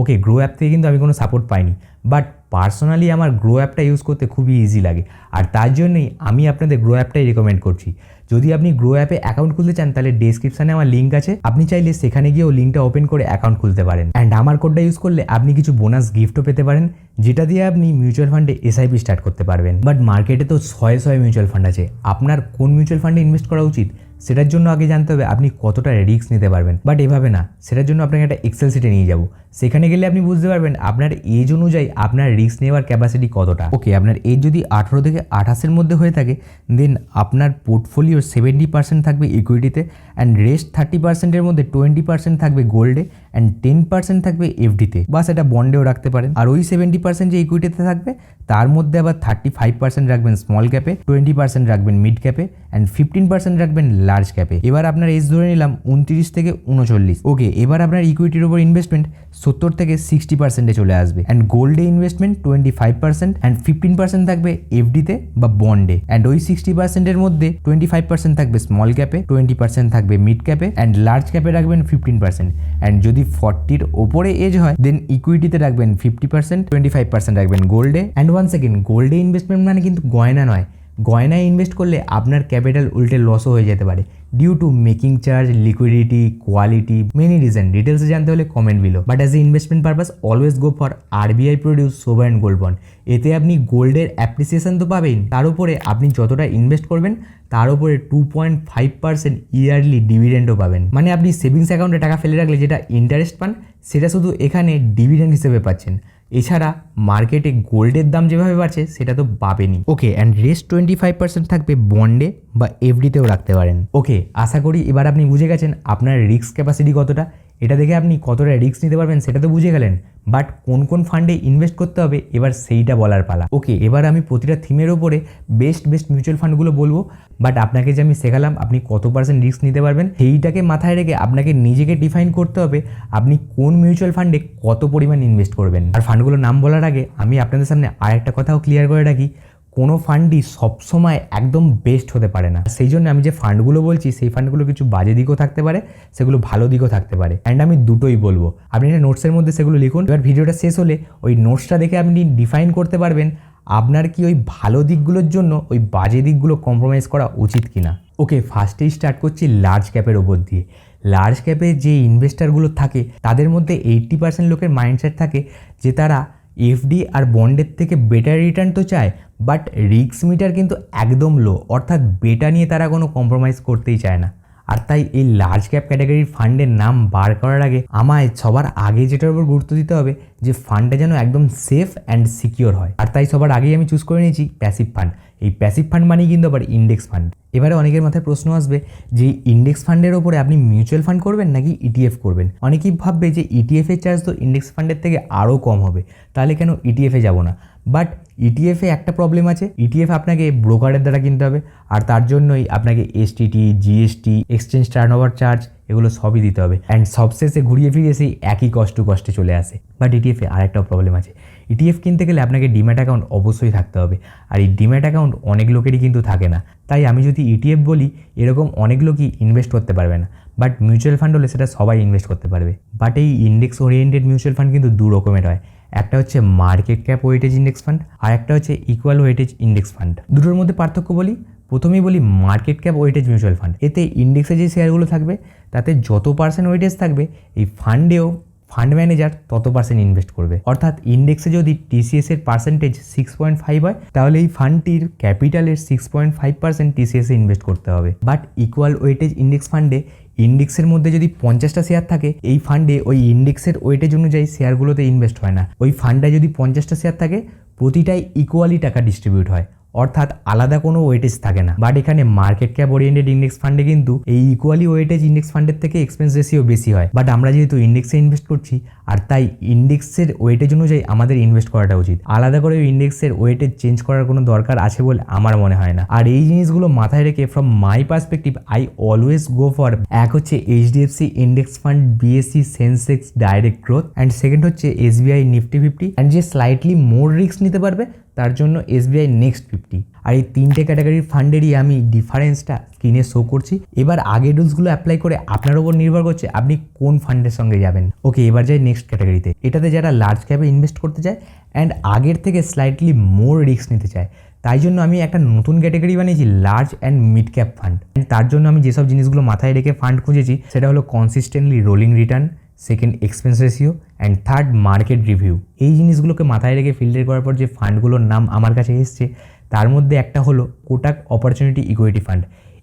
ওকে গ্রো অ্যাপ থেকে কিন্তু আমি কোনো সাপোর্ট পাইনি। বাট পার্সোনালি আমার গ্রো অ্যাপটা ইউজ করতে খুবই ইজি লাগে। আর তার জন্যই আমি আপনাদের গ্রো অ্যাপটাই রেকমেন্ড করছি। যদি আপনি গ্রো অ্যাপে অ্যাকাউন্ট খুলতে চান, তাহলে ডেসক্রিপশানে আমার লিঙ্ক আছে। আপনি চাইলে সেখানে গিয়েও লিঙ্কটা ওপেন করে অ্যাকাউন্ট খুলতে পারেন। অ্যান্ড আমার কোডটা ইউজ করলে আপনি কিছু বোনাস গিফটও পেতে পারেন, যেটা দিয়ে আপনি মিউচুয়াল ফান্ডে এসআইপি স্টার্ট করতে পারবেন। বাট মার্কেটে তো ছয় ছয় মিউচুয়াল ফান্ড আছে। আপনার কোন মিউচুয়াল ফান্ডে ইনভেস্ট করা উচিত? সেটার জন্য আগে জানতে হবে আপনি কতটা রিস্ক নিতে পারবেন। বাট এভাবে না, সেটার জন্য আপনাকে একটা এক্সেল সিটে নিয়ে যাব। সেখানে গেলে আপনি বুঝতে পারবেন আপনার এজ অনুযায়ী আপনার রিস্ক নেওয়ার ক্যাপাসিটি কতটা। ওকে আপনার এজ যদি আঠারো থেকে আঠাশের মধ্যে হয়ে থাকে দেন আপনার পোর্টফোলিও সেভেন্টি পার্সেন্ট থাকবে ইকুইটিতে অ্যান্ড রেস্ট থার্টি পার্সেন্টের মধ্যে টোয়েন্টি পার্সেন্ট থাকবে গোল্ডে অ্যান্ড টেন পার্সেন্ট থাকবে এফডিতে বা সেটা বন্ডেও রাখতে পারেন। আর ওই সেভেন্টি পার্সেন্ট যে ইকুইটিতে থাকবে, তার মধ্যে আবার থার্টি ফাইভ পার্সেন্ট রাখবেন স্মল ক্যাপে টোয়েন্টি পার্সেন্ট রাখবেন মিড ক্যাপে অ্যান্ড ফিফটিন পার্সেন্ট রাখবেন লার্জ ক্যাপে এবার আপনার এজ ধরে নিলাম উনত্রিশ থেকে উনচল্লিশ। ওকে এবার আপনার ইকুইটির উপর ইনভেস্টমেন্ট সত্তর থেকে সিক্সটি পার্সেন্টে চলে আসবে। And গোল্ডে investment twenty five percent and fifteen percent থাকবে এফডিতে বা বন্ডে অ্যান্ড ওই সিক্সটি পার্সেন্টের মধ্যে টোয়েন্টি ফাইভ পার্সেন্ট থাকবে স্মল ক্যাপে টোয়েন্টি পার্সেন্ট থাকবে মিড ক্যাপে অ্যান্ড লার্জ ক্যাপে রাখবেন ফিফটিন পার্সেন্ট অ্যান্ড যদি ফর্টির ওপরে এজ হয় দেন ইকুইটিতে রাখবেন fifty percent twenty five percent রাখবেন গোল্ডে অ্যান্ড ওয়ান সেকেন্ড গোল্ডে ইনভেস্টমেন্ট মানে কিন্তু গয়না নয়। গয়নায় ইনভেস্ট করলে আপনার ক্যাপিটাল উল্টে লসও হয়ে যেতে পারে। Due to making charge liquidity quality many reason ডিটেলসে জানতে হলে comment below but as a investment purpose always go for RBI produce sovereign and gold bond এতে আপনি গোল্ডের অ্যাপ্রিসিয়েশন তো পাবেন। তার উপরে আপনি যতটা ইনভেস্ট করবেন, তার উপরে two point five percent yearly ডিভিডেন্ডও পাবেন। মানে আপনি সেভিংস অ্যাকাউন্টে টাকা ফেলে রাখলে যেটা ইন্টারেস্ট পান, সেটা শুধু এখানে ডিভিডেন্ড হিসেবে পাচ্ছেন। এছাড়া মার্কেটে গোল্ডের দাম যেভাবে বাড়ছে, সেটা তো পাবেনি okay and rest twenty five percent থাকবে বন্ডে বা এফডিতেও রাখতে পারেন। ওকে, আশা করি এবার আপনি বুঝে গেছেন আপনার রিস্ক ক্যাপাসিটি কতটা। এটা দেখে আপনি কতটা রিস্ক নিতে পারবেন সেটা তো বুঝে গেলেন। বাট কোন কোন ফান্ডে ইনভেস্ট করতে হবে, এবার সেইটা বলার পালা। ওকে এবার আমি প্রতিটা থিমের ওপরে বেস্ট বেস্ট মিউচুয়াল ফান্ডগুলো বলব। বাট আপনাকে যে আমি শেখালাম, আপনি কত পার্সেন্ট রিস্ক নিতে পারবেন, সেইটাকে মাথায় রেখে আপনাকে নিজেকে ডিফাইন করতে হবে, আপনি কোন মিউচুয়াল ফান্ডে কত পরিমাণ ইনভেস্ট করবেন। আর ফান্ডগুলোর নাম বলার আগে আমি আপনাদের সামনে আরেকটা কথাও ক্লিয়ার করে রাখি। কোনো ফান্ডই সবসময় একদম বেস্ট হতে পারে না। সেই জন্য আমি যে ফান্ডগুলো বলছি, সেই ফান্ডগুলো কিছু বাজে দিকও থাকতে পারে, সেগুলো ভালো দিকও থাকতে পারে। অ্যান্ড আমি দুটোই বলব। আপনি একটা নোটসের মধ্যে সেগুলো লিখুন। এবার ভিডিওটা শেষ হলে ওই নোটসটা দেখে আপনি ডিফাইন করতে পারবেন আপনার কি ওই ভালো দিকগুলোর জন্য ওই বাজে দিকগুলো কম্প্রোমাইজ করা উচিত কিনা। ওকে ফার্স্টেই স্টার্ট করছি লার্জ ক্যাপের ওপর দিয়ে। লার্জ ক্যাপে যে ইনভেস্টারগুলো থাকে, তাদের মধ্যে এইট্টি পার্সেন্ট লোকের মাইন্ডসেট থাকে যে তারা এফডি আর বন্ডের থেকে বেটার রিটার্ন তো চায় বাট রিক্স মিটার কিন্তু একদম লো অর্থাৎ বেটা নিয়ে তারা কোনো কম্প্রোমাইজ করতেই চায় না। আর তাই এই লার্জ ক্যাপ ক্যাটাগরির ফান্ডের নাম বার করার আগে আমায় সবার আগে যেটার উপর গুরুত্ব দিতে হবে যে ফান্ডটা যেন একদম সেফ অ্যান্ড সিকিওর হয়। আর তাই সবার আগেই আমি চুজ করে নিয়েছি প্যাসিভ ফান্ড এই প্যাসিভ ফান্ড মানেই কিন্তু আবার ইন্ডেক্স ফান্ড এবারে অনেকের মাথায় প্রশ্ন আসবে যে ইন্ডেক্স ফান্ডের ওপরে আপনি মিউচুয়াল ফান্ড করবেন নাকি ইটিএফ করবেন? অনেকেই ভাববে যে ইটিএফের চার্জ তো ইন্ডেক্স ফান্ডের থেকে আরও কম হবে। তাহলে কেন ইটিএফে যাব না? বাট ইটিএফে একটা প্রবলেম আছে। ইটিএফ আপনাকে ব্রোকারের দ্বারা কিনতে হবে। আর তার জন্যই আপনাকে STT GST exchange turnover charge এগুলো সবই দিতে হবে। অ্যান্ড সবশেষে ঘুরিয়ে ফিরিয়ে সেই একই কষ্ট কষ্টে চলে আসে। বাট ইটিএফে আরেকটা প্রবলেম আছে। ইটিএফ কিনতে গেলে আপনাকে ডিম্যাট অ্যাকাউন্ট অবশ্যই থাকতে হবে। আর এই ডিম্যাট অ্যাকাউন্ট অনেক লোকেরই কিন্তু থাকে না। তাই আমি যদি ইটিএফ বলি, এরকম অনেক লোকই ইনভেস্ট করতে পারবে না। বাট মিউচুয়াল ফান্ড হলে সেটা সবাই ইনভেস্ট করতে পারবে। বাট এই ইন্ডেক্স ওরিয়েন্টেড মিউচুয়াল ফান্ড কিন্তু দু রকমের হয়। একটা হচ্ছে market cap weightage index fund আর একটা হচ্ছে ইকুয়াল ওয়েটেজ ইন্ডেক্স ফান্ড দুটোর মধ্যে পার্থক্য বলি, প্রথমেই বলি market cap weightage mutual fund এতে ইন্ডেক্সে যে শেয়ারগুলো থাকবে, তাতে যত পার্সেন্ট ওয়েটেজ থাকবে, এই ফান্ডেও ফান্ড ম্যানেজার তত পার্সেন্ট ইনভেস্ট করবে। অর্থাৎ ইন্ডেক্সে যদি টিসিএস এর পার্সেন্টেজ সিক্স পয়েন্ট ফাইভ হয়, তাহলে এই ফান্ডটির ক্যাপিটালের six point five percent TCS এ ইনভেস্ট করতে হবে। বাট ইকুয়াল ওয়েটেজ ইন্ডেক্স ফান্ডে ইন্ডেক্সের মধ্যে যদি পঞ্চাশটা শেয়ার থাকে, এই ফান্ডে ওই ইন্ডেক্সের ওয়েটেজ অনুযায়ী শেয়ারগুলোতে ইনভেস্ট হয় না। ওই ফান্ডে যদি পঞ্চাশটা শেয়ার থাকে, প্রতিটাই ইকুয়ালি টাকা ডিস্ট্রিবিউট হয়। অর্থাৎ আলাদা কোনো ওয়েটেজ থাকে না। বাট এখানে মার্কেট ক্যাপ ওরিয়েন্টেড ইন্ডেক্স ফান্ডে কিন্তু এই ইকুয়ালি ওয়েটেজ ইন্ডেক্স ফান্ডের থেকে এক্সপেন্স রেশিও বেশি হয়। বাট আমরা যেহেতু ইন্ডেক্সে ইনভেস্ট করছি, আর তাই ইন্ডেক্সের ওয়েটেজ অনুযায়ী আমাদের ইনভেস্ট করাটা উচিত। আলাদা করে ইন্ডেক্সের ওয়েটেজ চেঞ্জ করার কোনো দরকার আছে বলে আমার মনে হয় না। আর এই জিনিসগুলো মাথায় রেখে from my perspective I always go for এক হচ্ছে HDFC index fund BSC Sensex direct growth and second হচ্ছে এসবিআই নিফটি ফিফটি অ্যান্ড যে স্লাইটলি মোর রিস্ক নিতে পারবে তার জন্য এসবিআই নেক্সট ফিফটি আর এই তিনটে ক্যাটাগরির ফান্ডেরই আমি ডিফারেন্সটা স্ক্রিনে শো করছি। এবার আগের রুলসগুলো অ্যাপ্লাই করে আপনার ওপর নির্ভর করছে আপনি কোন ফান্ডের সঙ্গে যাবেন। ওকে এবার যাই নেক্সট ক্যাটাগরিতে এটাতে যারা লার্জ ক্যাপে ইনভেস্ট করতে চায় অ্যান্ড আগের থেকে স্লাইটলি মোর রিস্ক নিতে চায়, তাই জন্য আমি একটা নতুন ক্যাটাগরি বানিয়েছি large and mid cap fund তার জন্য আমি যেসব জিনিসগুলো মাথায় রেখে ফান্ড খুঁজেছি, সেটা হলো consistently rolling return second expense ratio and third market review এই জিনিসগুলোকে মাথায় রেখে ফিল্টার করার পর যে ফান্ডগুলোর নাম আমার কাছে এসছে, তার মধ্যে একটা হলো কোটাক অপরচুনিটি ইকুইটি ফান্ড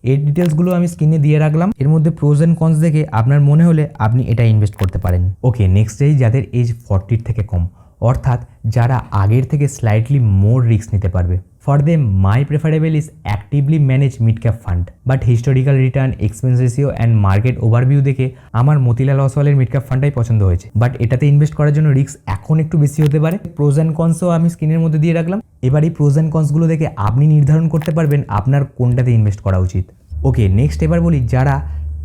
এর ডিটেলসগুলো আমি স্ক্রিনে দিয়ে রাখলাম। এর মধ্যে প্রোজ অ্যান্ড কনস দেখে আপনার মনে হলে আপনি এটা ইনভেস্ট করতে পারেন। ওকে নেক্সট এই যাদের এজ ফর্টির থেকে কম, অর্থাৎ যারা আগের থেকে স্লাইটলি মোর রিস্ক নিতে পারবে। For them my preferable is actively manage mid cap fund but historical return expense ratio and market overview দেখে আমার মতিলাল অসওয়ালের মিড ক্যাপ ফান্ডটাই পছন্দ হয়েছে। বাট এটাতে ইনভেস্ট করার জন্য রিস্ক এখন একটু বেশি হতে পারে। প্রোজ অ্যান্ড কনসও আমি স্ক্রিনের মধ্যে দিয়ে রাখলাম। এবার এই প্রোজ অ্যান্ড কনসগুলো দেখে আপনি নির্ধারণ করতে পারবেন আপনার কোনটাতে ইনভেস্ট করা উচিত। ওকে নেক্সট এবার বলি যারা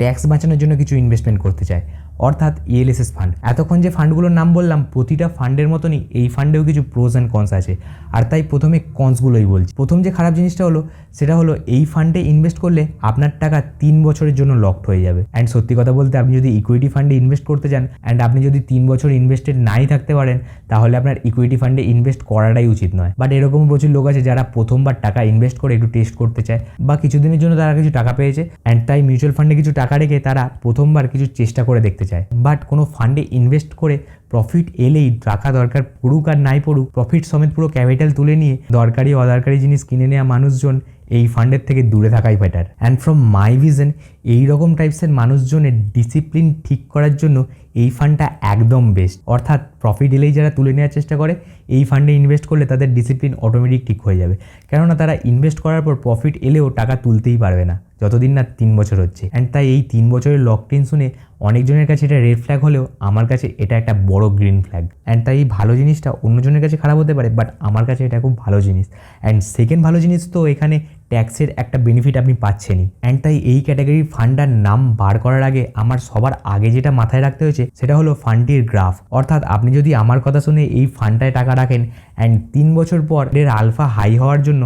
ট্যাক্স বাঁচানোর জন্য কিছু ইনভেস্টমেন্ট করতে চায়। অর্থাৎ ইএলএসএস ফান্ড এতক্ষণ যে ফান্ডগুলোর নাম বললাম, প্রতিটা ফান্ডের মতনই এই ফান্ডেও কিছু প্রোজ অ্যান্ড কনস আছে। আর তাই প্রথমে কনসগুলোই বলছি। প্রথম যে খারাপ জিনিসটা হলো, সেটা হলো এই ফান্ডে ইনভেস্ট করলে আপনার টাকা তিন বছরের জন্য লকড হয়ে যাবে। অ্যান্ড সত্যি কথা বলতে আপনি যদি ইকুইটি ফান্ডে ইনভেস্ট করতে চান অ্যান্ড আপনি যদি তিন বছর ইনভেস্টেড নাই থাকতে পারেন, তাহলে আপনার ইকুইটি ফান্ডে ইনভেস্ট করাটাই উচিত নয়। বাট এরকম প্রচুর লোক আছে যারা প্রথমবার টাকা ইনভেস্ট করে একটু টেস্ট করতে চায়, বা কিছুদিনের জন্য তারা কিছু টাকা পেয়েছে অ্যান্ড তাই মিউচুয়াল ফান্ডে কিছু টাকা রেখে তারা প্রথমবার কিছু চেষ্টা করে দেখতে চায়। বাট কোনো ফান্ডে ইনভেস্ট করে প্রফিট এলেই রাখা দরকার পড়ুক আর নাই পড়ুক প্রফিট সমেত পুরো ক্যাপিটাল তুলে নিয়ে দরকারি অদরকারি জিনিস কিনে নেওয়া মানুষজন এই ফান্ডের থেকে দূরে থাকাই better and from my vision এই রকম টাইপসের মানুষজনের ডিসিপ্লিন ঠিক করার জন্য এই ফান্ডটা একদম বেস্ট অর্থাৎ প্রফিট এলেই যারা তুলে নেওয়ার চেষ্টা করে, এই ফান্ডে ইনভেস্ট করলে তাদের ডিসিপ্লিন অটোমেটিক ঠিক হয়ে যাবে। কেননা তারা ইনভেস্ট করার পর প্রফিট এলেও টাকা তুলতেই পারবে না, যতদিন না তিন বছর হচ্ছে। অ্যান্ড তাই এই তিন বছরের লকটিন শুনে অনেকজনের কাছে এটা রেড ফ্ল্যাগ হলেও আমার কাছে এটা একটা বড় গ্রিন ফ্ল্যাগ অ্যান্ড তাই এই ভালো জিনিসটা অন্যজনের কাছে খারাপ হতে পারে বাট আমার কাছে এটা খুব ভালো জিনিস। অ্যান্ড সেকেন্ড ভালো জিনিস তো এখানে ট্যাক্সের একটা বেনিফিট আপনি পাচ্ছেনই। অ্যান্ড তাই এই ক্যাটাগরির ফান্ডার নাম বার করার আগে আমার সবার আগে যেটা মাথায় রাখতে হয়েছে, সেটা হলো ফান্ডটির গ্রাফ অর্থাৎ আপনি যদি আমার কথা শুনে এই ফান্ডটায় টাকা রাখেন অ্যান্ড তিন বছর পর এর আলফা হাই হওয়ার জন্য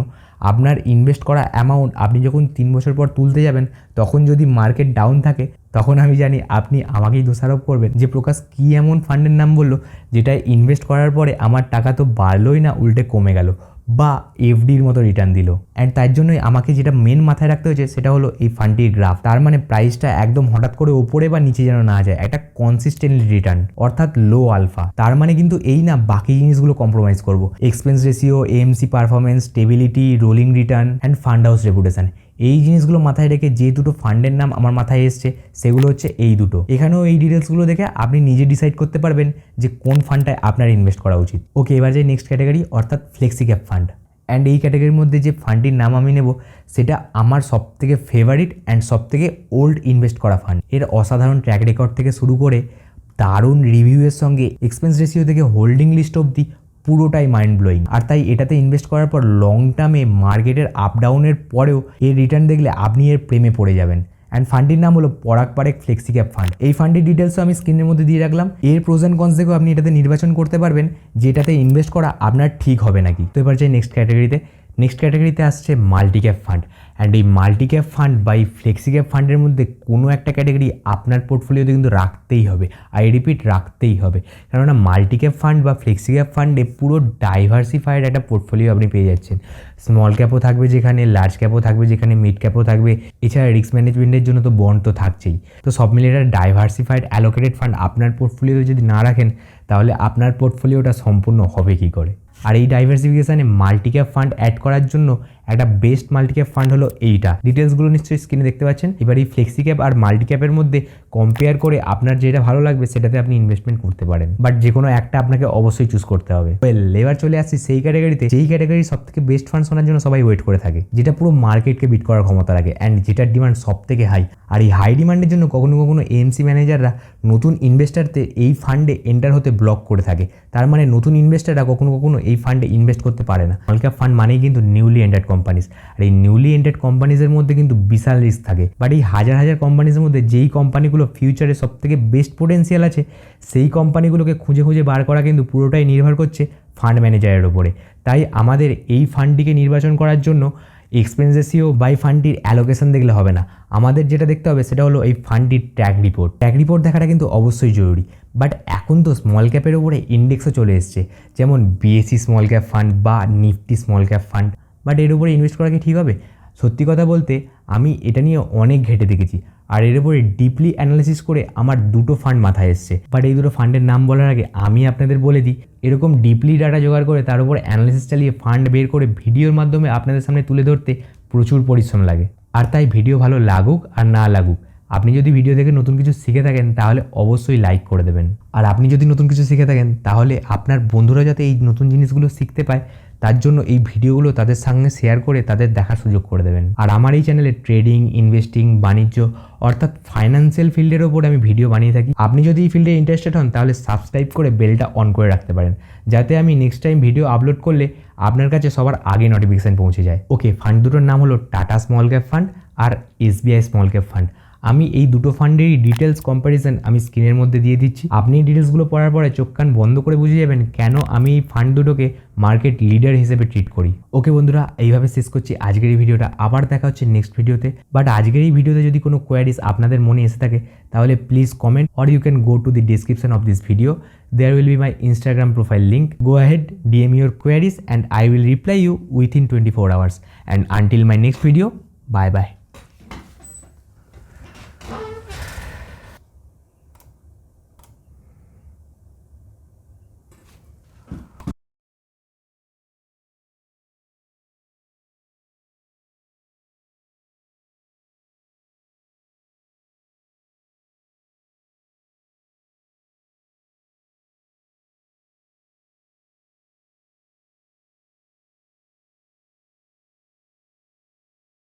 আপনার ইনভেস্ট করা অ্যামাউন্ট আপনি যখন তিন বছর পর তুলতে যাবেন, তখন যদি মার্কেট ডাউন থাকে, তখন আমি জানি আপনি আমাকেই দোষারোপ করবেন। যে প্রকাশ কী এমন ফান্ডের নাম বলল, যেটায় ইনভেস্ট করার পরে আমার টাকা তো বাড়লোই না, উল্টে কমে গেল। বা এফডির মতো রিটার্ন দিল। অ্যান্ড তার জন্যই আমাকে যেটা মেন মাথায় রাখতে হয়েছে সেটা হলো এই ফান্ডটির গ্রাফ তার মানে প্রাইসটা একদম হঠাৎ করে ওপরে বা নিচে যেন না যায়। একটা কনসিস্টেন্টলি রিটার্ন অর্থাৎ লো আলফা তার মানে কিন্তু এই না বাকি জিনিসগুলো কম্প্রোমাইজ করব। Expense ratio MC performance stability rolling return and fund house reputation এই জিনিসগুলো মাথায় রেখে যে দুটো ফান্ডের নাম আমার মাথায় এসছে, সেগুলো হচ্ছে এই দুটো। এখানেও এই ডিটেলসগুলো দেখে আপনি নিজে ডিসাইড করতে পারবেন যে কোন ফান্ডটায় আপনার ইনভেস্ট করা উচিত। ওকে, এবার যাই নেক্সট ক্যাটাগরি, অর্থাৎ ফ্লেক্সি ক্যাপ ফান্ড। অ্যান্ড এই ক্যাটাগরির মধ্যে যে ফান্ডটির নাম আমি নেব, সেটা আমার সব থেকে ফেভারিট অ্যান্ড সব থেকে ওল্ড ইনভেস্ট করা ফান্ড। এর অসাধারণ ট্র্যাক রেকর্ড থেকে শুরু করে দারুণ রিভিউয়ের সঙ্গে, এক্সপেন্স রেশিও থেকে হোল্ডিং লিস্ট অবধি পুরোটাই মাইন্ড ব্লোয়িং আর তাই এটাতে ইনভেস্ট করার পর লং টার্মে মার্কেটের আপ ডাউনের পরেও এর রিটার্ন দেখলে আপনি এর প্রেমে পড়ে যাবেন। অ্যান্ড ফান্ডটির নাম হলো পরাগ পারেক ফ্লেক্সি ক্যাপ ফান্ড এই ফান্ডের ডিটেলসও আমি স্ক্রিনের মধ্যে দিয়ে রাখলাম। এর প্রোজ অ্যান্ড কনস দেখেও আপনি এটাতে নির্বাচন করতে পারবেন, যেটাতে ইনভেস্ট করা আপনার ঠিক হবে নাকি। তো এবার যাই নেক্সট ক্যাটাগরিতে নেক্সট ক্যাটাগরিতে আসছে মাল্টি ক্যাপ ফান্ড অ্যান্ড এই মাল্টি ক্যাপ ফান্ড বা এই ফ্লেক্সি ক্যাপ ফান্ডের মধ্যে কোনো একটা ক্যাটাগরি আপনার পোর্টফোলিওতে কিন্তু রাখতেই হবে আই রিপিট রাখতেই হবে। কেননা মাল্টি ক্যাপ ফান্ড বা ফ্লেক্সি ক্যাপ ফান্ডে পুরো ডাইভার্সিফাইড একটা পোর্টফোলিও আপনি পেয়ে যাচ্ছেন। স্মল ক্যাপও থাকবে যেখানে লার্জ ক্যাপও থাকবে যেখানে মিড ক্যাপও থাকবে। এছাড়া রিস্ক ম্যানেজমেন্টের জন্য তো বন্ড তো থাকছেই। তো সব মিলিয়ে একটা ডাইভার্সিফাইড অ্যালোকেটেড ফান্ড আপনার পোর্টফোলিওতে যদি না রাখেন, তাহলে আপনার পোর্টফোলিওটা সম্পূর্ণ হবে কী করে? আর এই ডাইভার্সিফিকেশানে মাল্টি ক্যাপ ফান্ড অ্যাড করার জন্য একটা বেস্ট মাল্টি ক্যাপ ফান্ড হলো এইটা। ডিটেলসগুলো নিশ্চয়ই স্ক্রিনে দেখতে পাচ্ছেন। এবার এই ফ্লেক্সি ক্যাপ আর মাল্টি ক্যাপের মধ্যে কম্পেয়ার করে আপনার যেটা ভালো লাগবে সেটাতে আপনি ইনভেস্টমেন্ট করতে পারেন। বাট যে কোনো একটা আপনাকে অবশ্যই চুজ করতে হবে। এবার চলে আসছি সেই ক্যাটাগরিতে যেই ক্যাটাগরি সব থেকে বেস্ট ফান্ড শোনার জন্য সবাই ওয়েট করে থাকে, যেটা পুরো মার্কেটকে বিট করার ক্ষমতা রাখে অ্যান্ড যেটার ডিমান্ড সব থেকে হাই আর এই হাই ডিমান্ডের জন্য কখনো কখনো এমসি ম্যানেজাররা নতুন ইনভেস্টারতে এই ফান্ডে এন্টার হতে ব্লক করে থাকে। তার মানে নতুন ইনভেস্টাররা কখনো কখনো এই ফান্ডে ইনভেস্ট করতে পারে না। স্মল ক্যাপ ফান্ড মানেই কিন্তু নিউলি এন্টার্ড কোম্পানিজ আর এই নিউলি এন্টার্ড কোম্পানিজের মধ্যে কিন্তু বিশাল রিস্ক থাকে। বাট এই হাজার হাজার কোম্পানিজের মধ্যে যেই কোম্পানিগুলো ফিউচারে সব থেকে বেস্ট পোটেন্সিয়াল আছে, সেই কোম্পানিগুলোকে খুঁজে খুঁজে বার করা কিন্তু পুরোটাই নির্ভর করছে ফান্ড ম্যানেজারের ওপরে তাই আমাদের এই ফান্ডটিকে নির্বাচন করার জন্য এক্সপেন্স রেশিও বাই ফান্ডটির অ্যালোকেশন দেখলে হবে না। আমাদের যেটা দেখতে হবে সেটা হলো এই ফান্ডটির ট্র্যাক রিপোর্ট ট্র্যাক রিপোর্ট দেখাটা কিন্তু অবশ্যই জরুরি। বাট এখন তো স্মল ক্যাপের উপরে ইন্ডেক্সও চলে এসছে। যেমন বিএসসি স্মল ক্যাপ ফান্ড বা Nifty small cap fund but এর উপরে ইনভেস্ট করা কি ঠিক হবে? সত্যি কথা বলতে, আমি এটা নিয়ে অনেক ঘেটে দেখেছি। আর এর উপরে ডিপলি অ্যানালিসিস করে আমার দুটো ফান্ড মাথায় এসছে। বাট এই দুটো ফান্ডের নাম বলার আগে আমি আপনাদের বলে দিই, এরকম ডিপলি ডাটা জোগাড় করে তার উপর অ্যানালিসিস চালিয়ে ফান্ড বের করে ভিডিওর মাধ্যমে আপনাদের সামনে তুলে ধরতে প্রচুর পরিশ্রম লাগে। আর তাই ভিডিও ভালো লাগুক আর না লাগুক, আপনি যদি ভিডিও দেখে নতুন কিছু শিখে থাকেন, তাহলে অবশ্যই লাইক করে দেবেন। আর আপনি যদি নতুন কিছু শিখে থাকেন, তাহলে আপনার বন্ধুরা যাতে এই নতুন জিনিসগুলো শিখতে পায় তার জন্য এই ভিডিওগুলো তাদের সঙ্গে শেয়ার করে তাদের দেখার সুযোগ করে দেবেন। আর আমার এই চ্যানেলে ট্রেডিং ইনভেস্টিং বাণিজ্য অর্থাৎ ফাইন্যান্সিয়াল ফিল্ডের ওপর আমি ভিডিও বানিয়ে থাকি। আপনি যদি এই ফিল্ডে ইন্টারেস্টেড হন, তাহলে সাবস্ক্রাইব করে বেলটা অন করে রাখতে পারেন, যাতে আমি নেক্সট টাইম ভিডিও আপলোড করলে আপনার কাছে সবার আগে নোটিফিকেশান পৌঁছে যায়। ওকে ফান্ড দুটোর নাম হলো টাটা স্মল ক্যাপ ফান্ড আর এসবিআই স্মল ক্যাপ ফান্ড আমি এই দুটো ফান্ডেরই ডিটেলস কম্প্যারিজন আমি স্ক্রিনের মধ্যে দিয়ে দিচ্ছি। আপনি ডিটেলসগুলো পড়ার পরে চোখ কান বন্ধ করে বুঝে যাবেন কেন আমি এই ফান্ড দুটোকে মার্কেট লিডার হিসেবে ট্রিট করি। ওকে বন্ধুরা, এইভাবে শেষ করছি আজকের এই ভিডিওটা। আবার দেখা হচ্ছে নেক্সট ভিডিওতে বাট আজকের এই ভিডিওতে যদি কোনো কোয়ারিজ আপনাদের মনে এসে থাকে, তাহলে please comment or you can go to the description of this video there will be my Instagram profile link go ahead DM your queries and I will reply you within twenty four hours and until my next video bye bye